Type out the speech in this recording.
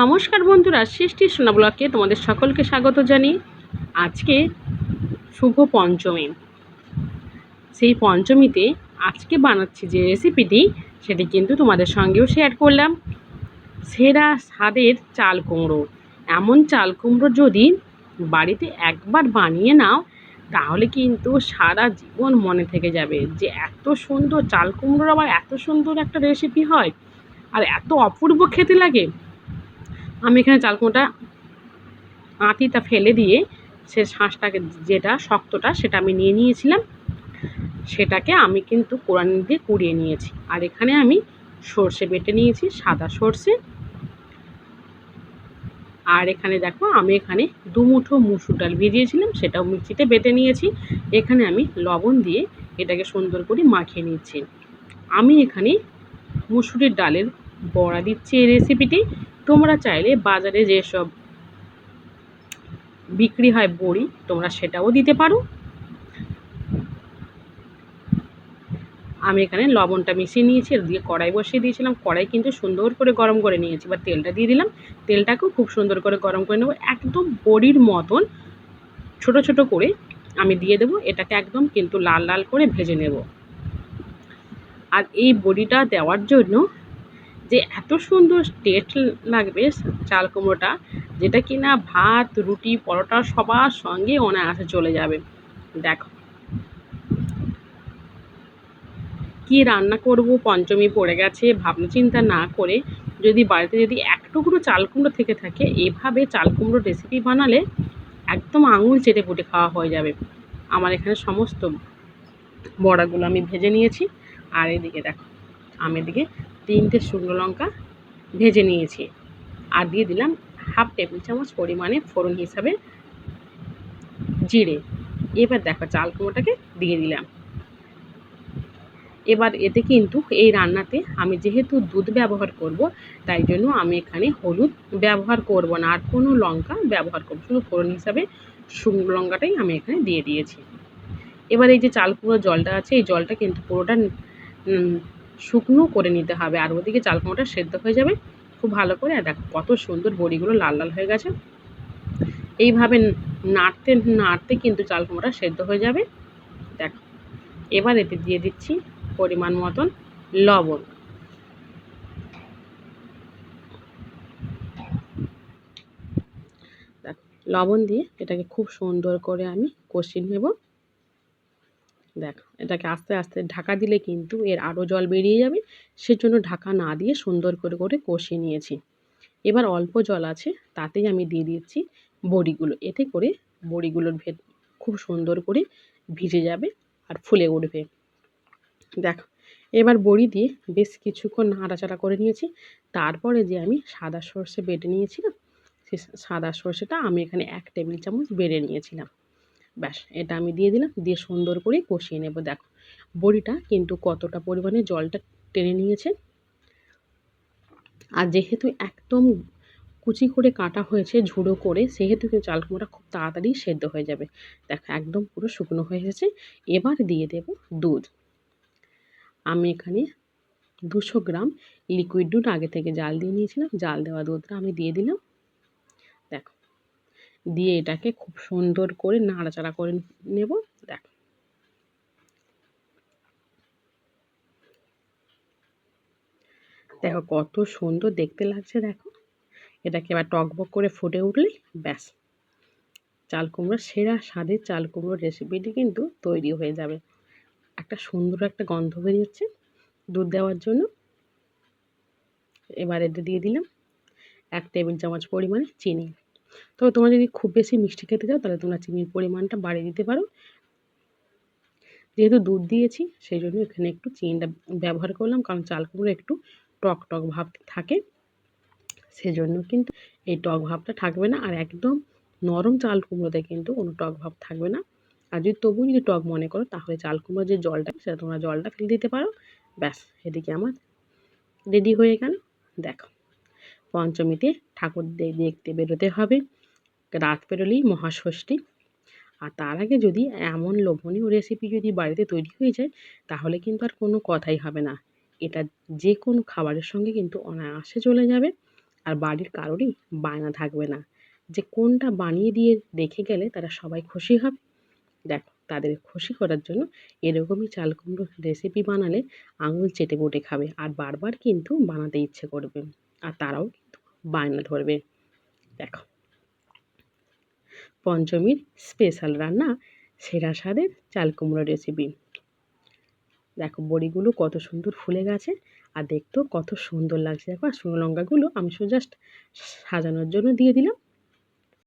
নমস্কার বন্ধুরা, সৃষ্টি সোনা ব্লকে তোমাদের সকলকে স্বাগত জানি আজকে শুভ পঞ্চমী। সেই পঞ্চমীতে আজকে বানাচ্ছি যে রেসিপিটি, সেটি কিন্তু তোমাদের সঙ্গেও শেয়ার করলাম। সেরা স্বাদের চাল কুমড়ো। এমন চাল কুমড়ো যদি বাড়িতে একবার বানিয়ে নাও, তাহলে কিন্তু সারা জীবন মনে থেকে যাবে যে এত সুন্দর চাল কুমড়োর আবার এত সুন্দর একটা রেসিপি হয়। আর এত অপূর্ব খেতে লাগে। আমি এখানে চালকুমোটা আঁতিটা ফেলে দিয়ে সে শাঁসটাকে যেটা শক্তটা সেটা আমি নিয়ে নিয়েছিলাম, সেটাকে আমি কিন্তু কোরআন দিয়ে কুড়িয়ে নিয়েছি। আর এখানে আমি সর্ষে বেটে নিয়েছি, সাদা সর্ষে। আর এখানে দেখো, আমি এখানে দুমুঠো মুসুর ডাল ভিজিয়েছিলাম, সেটাও মিক্সিতে বেটে নিয়েছি। এখানে আমি লবণ দিয়ে এটাকে সুন্দর করে মাখিয়ে নিচ্ছি। আমি এখানে মুসুরির ডালের বড়া দিচ্ছি এই রেসিপিটি তোমরা চাইলে বাজারে যেসব বিক্রি হয় বড়ি, তোমরা সেটাও দিতে পারো। আমি এখানে লবণটা মিশিয়ে নিয়েছি দিয়ে কড়াই বসিয়ে দিয়েছিলাম। কড়াই কিন্তু সুন্দর করে গরম করে নিয়েছি, এবার তেলটা দিয়ে দিলাম। তেলটাকেও খুব সুন্দর করে গরম করে নেব। একদম বড়ির মতন ছোট ছোট করে আমি দিয়ে দেবো। এটাকে একদম কিন্তু লাল লাল করে ভেজে নেব। আর এই বড়িটা দেওয়ার জন্য যে এত সুন্দর টেস্ট লাগবে চাল কুমড়োটা, যেটা কি না ভাত, রুটি, পরোটা সবার সঙ্গে অনায়াসে চলে যাবে। দেখো। কি রান্না করব, পঞ্চমী পড়ে গেছে, ভাবনা চিন্তা না করে যদি বাড়িতে যদি এক টুকরো চাল কুমড়ো থেকে থাকে, এভাবে চাল কুমড়ো রেসিপি বানালে একদম আঙুল চেটে পুটে খাওয়া হয়ে যাবে। আমার এখানে সমস্ত বড়াগুলো আমি ভেজে নিয়েছি। আর এদিকে দেখো আমি এদিকে তিনটে শুকনো লঙ্কা ভেজে নিয়েছি। আর দিয়ে দিলাম হাফ টেবিল চামচ পরিমাণে ফোড়ন হিসাবে জিরে। এবার দেখো চাল কুমোটাকে দিয়ে দিলাম। এবার এতে কিন্তু এই রান্নাতে আমি যেহেতু দুধ ব্যবহার করব, তাই জন্য আমি এখানে হলুদ ব্যবহার করব না, আর কোনো লঙ্কা ব্যবহার করব শুধু ফোড়ন হিসাবে শুকনো লঙ্কাটাই আমি এখানে দিয়ে দিয়েছি। এবার এই যে চাল কুমড়োর জলটা আছে, এই জলটা কিন্তু পুরোটা শুকনো করে নিতে হবে। আর ওদিকে চাল কুমড়োটা সেদ্ধ হয়ে যাবে খুব ভালো করে। আর দেখো, কত সুন্দর বড়িগুলো লাল লাল হয়ে গেছে। এইভাবে নাড়তে নাড়তে কিন্তু চাল কুমড়োটা সেদ্ধ হয়ে যাবে। দেখো, এবার এতে দিয়ে দিচ্ছি পরিমাণ মতন লবণ। লবণ দিয়ে এটাকে খুব সুন্দর করে আমি কষিয়ে নেব। দেখো, এটাকে আস্তে আস্তে ঢাকা দিলে কিন্তু এর আরও জল বেরিয়ে যাবে। সেজন্য ঢাকা না দিয়ে সুন্দর করে করে কষিয়ে নিয়েছি। এবার অল্প জল আছে, তাতেই আমি দিয়ে দিচ্ছি বড়িগুলো। এতে করে বড়িগুলোর ভেদ খুব সুন্দর করে ভিজে যাবে আর ফুলে উঠবে। দেখো, এবার বড়ি দিয়ে বেশ কিছুক্ষণ নাড়াচাড়া করে নিয়েছি। তারপরে যে আমি সাদা সর্ষে বেটে নিয়েছিলাম, সে সাদা সর্ষেটা আমি এখানে এক টেবিল চামচ বেড়ে নিয়েছিলাম। ব্যাস, এটা আমি দিয়ে দিলাম, দিয়ে সুন্দর করে কষিয়ে নেব, দেখো। বড়িটা কিন্তু কতটা পরিমাণে জলটা টেনে নিয়েছে। আর যেহেতু একদম কুচি করে কাটা হয়েছে, ঝুড়ো করে, সেহেতু কিন্তু চাল কুমড়োটা খুব তাড়াতাড়ি সেদ্ধ হয়ে যাবে। দেখো, একদম পুরো শুকনো হয়ে গেছে। এবার দিয়ে দেব দুধ। আমি এখানে দুশো গ্রাম লিকুইড দুধ আগে থেকে জাল দিয়ে নিয়েছিলাম। জাল দেওয়া দুধটা আমি দিয়ে দিলাম। দিয়ে এটাকে খুব সুন্দর করে নাড়াচাড়া করে নেব, দেখ। দেখো কত সুন্দর দেখতে লাগছে, দেখো। এটাকে এবার টকবক করে ফুটে উঠলে, ব্যাস। চাল কুমড়োর সেরা স্বাদের চাল কুমড়োর রেসিপিটি কিন্তু তৈরি হয়ে যাবে। একটা সুন্দর একটা গন্ধ বেরিয়েছে দুধ দেওয়ার জন্য। এবার এতে দিয়ে দিলাম এক টেবিল চামচ পরিমাণে চিনি। তবে তোমরা যদি খুব বেশি মিষ্টি খেতে চাও, তাহলে তোমরা চিনির পরিমাণটা বাড়িয়ে দিতে পারো। যেহেতু দুধ দিয়েছি, সেই জন্য এখানে একটু চিনিটা ব্যবহার করলাম, কারণ চাল কুমড়ো একটু টক টক ভাব থাকে। সেজন্য কিন্তু এই টক ভাবটা থাকবে না, আর একদম নরম চাল কুমড়োতে কিন্তু কোনো টক ভাব থাকবে না। আর যদি তবুও যদি টক মনে করো, তাহলে চাল কুমড়োর যে জলটা, সেটা তোমরা জলটা ফেলে দিতে পারো। ব্যাস, এদিকে আমার রেডি হয়ে গেল। দেখো। পঞ্চমীতে ঠাকুর দেখতে বেরোতে হবে। রাত পেরোলেই মহাষষ্ঠী। আর তার আগে যদি এমন লোভনীয় রেসিপি যদি বাড়িতে তৈরি হয়ে যায়, তাহলে কিন্তু আর কোনো কথাই হবে না। এটা যে কোনো খাবারের সঙ্গে কিন্তু অনায়াসে চলে যাবে। আর বাড়ির কারোরই বায়না থাকবে না। যে কোনটা বানিয়ে দিয়ে রেখে গেলে তারা সবাই খুশি হবে। দেখো, তাদের খুশি করার জন্য এরকমই চাল কুমড়ো রেসিপি বানালে আঙুল চেটে বটে খাবে। আর বারবার কিন্তু বানাতে ইচ্ছে করবে। আর তারাও বায়না ধরবে। দেখো। পঞ্চমীর স্পেশাল রান্না সেরা স্বাদের চাল কুমড়ো রেসিপি দেখো, বড়িগুলো কত সুন্দর ফুলে গেছে আর দেখতেও কত সুন্দর লাগছে। দেখো, আর শুকনো লঙ্কাগুলো আমি শুধু জাস্ট সাজানোর জন্য দিয়ে দিলাম।